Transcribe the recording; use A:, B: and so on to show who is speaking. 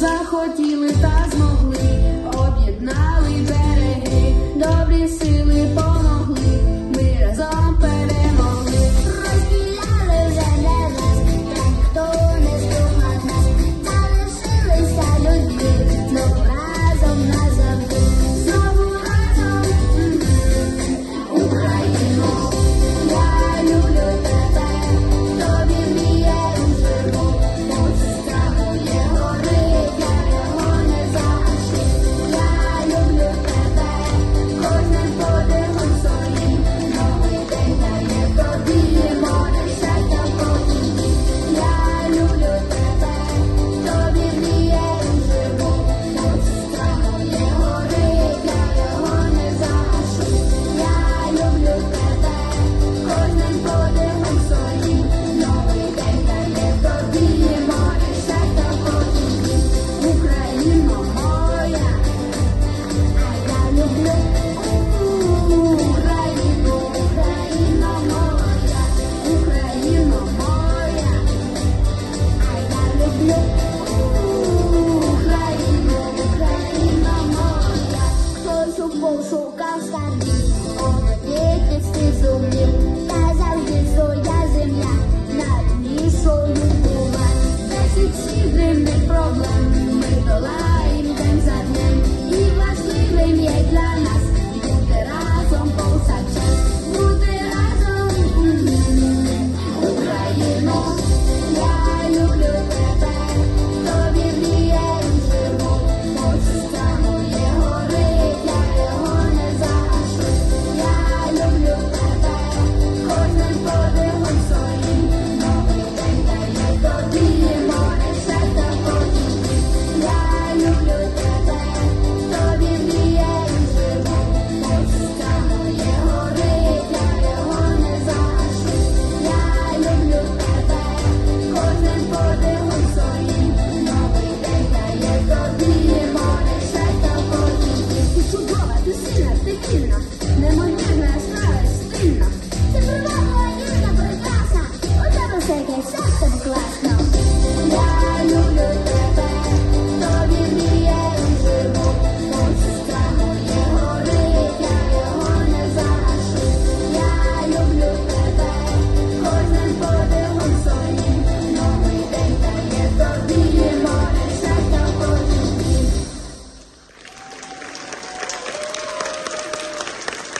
A: Захотіли та змогли об'єднати. problem.